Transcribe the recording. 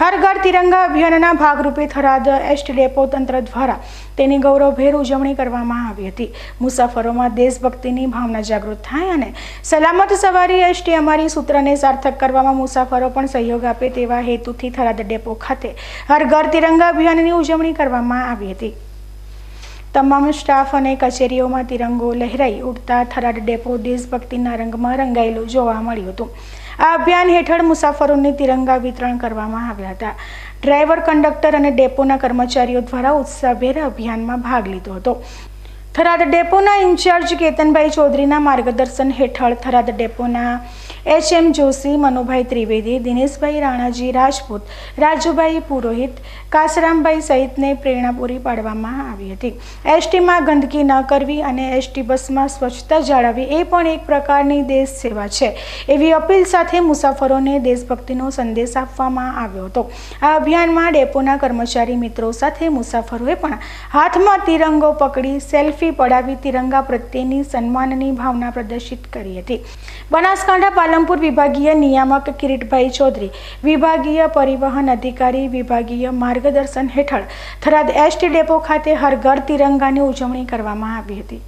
હર ઘર તિરંગા અભિયાનના ભાગરૂપે થરાદ એસ્ટ ડેપો તંત્ર દ્વારા તેની ગૌરવભેર ઉજવણી કરવામાં આવી હતી. મુસાફરોમાં દેશભક્તિની ભાવના જાગૃત થાય અને સલામત સવારી એસટી અમારી સૂત્રને સાર્થક કરવામાં મુસાફરો પણ સહયોગ આપે તેવા હેતુથી થરાદ ડેપો ખાતે હર ઘર તિરંગા અભિયાનની ઉજવણી કરવામાં આવી હતી. તમામ સ્ટાફ અને કચેરીઓમાં તિરંગો લહેરાઈ ઉડતા થરાદ ડેપો દેશભક્તિના રંગમાં રંગાયેલું જોવા મળ્યું હતું. આ અભિયાન હેઠળ મુસાફરોને તિરંગા વિતરણ કરવામાં આવ્યા હતા. ડ્રાઈવર, કંડક્ટર અને ડેપોના કર્મચારીઓ દ્વારા ઉત્સાહભેર અભિયાનમાં ભાગ લીધો હતો. થરાદ ડેપોના ઇન્ચાર્જ કેતનભાઈ ચૌધરીના માર્ગદર્શન હેઠળ થરાદ ડેપોના એચ એમ જોશી, મનુભાઈ ત્રિવેદી, દિનેશભાઈ રાણાજી રાજપૂત, રાજુભાઈ પુરોહિત, કાસરામભાઈ સહિતને પ્રેરણા પૂરી પાડવામાં આવી હતી. એસટીમાં ગંદકી ન કરવી અને એસટી બસમાં સ્વચ્છતા જાળવવી એ પણ એક પ્રકારની દેશ સેવા છે. એવી અપીલ સાથે મુસાફરોને દેશભક્તિનો સંદેશ આપવામાં આવ્યો હતો. આ અભિયાનમાં ડેપોના કર્મચારી મિત્રો સાથે મુસાફરોએ પણ હાથમાં તિરંગો પકડી સેલ્ફી પડાવી તિરંગા પ્રત્યેની સન્માનની ભાવના પ્રદર્શિત કરી હતી. બનાસકાંઠા પાલનપુર વિભાગીય નિયામક કિરીટભાઈ ચૌધરી, વિભાગીય પરિવહન અધિકારી, વિભાગીય માર્ગદર્શન હેઠળ થરાદ એસટી ડેપો ખાતે હર ઘર તિરંગાની ઉજવણી કરવામાં આવી હતી.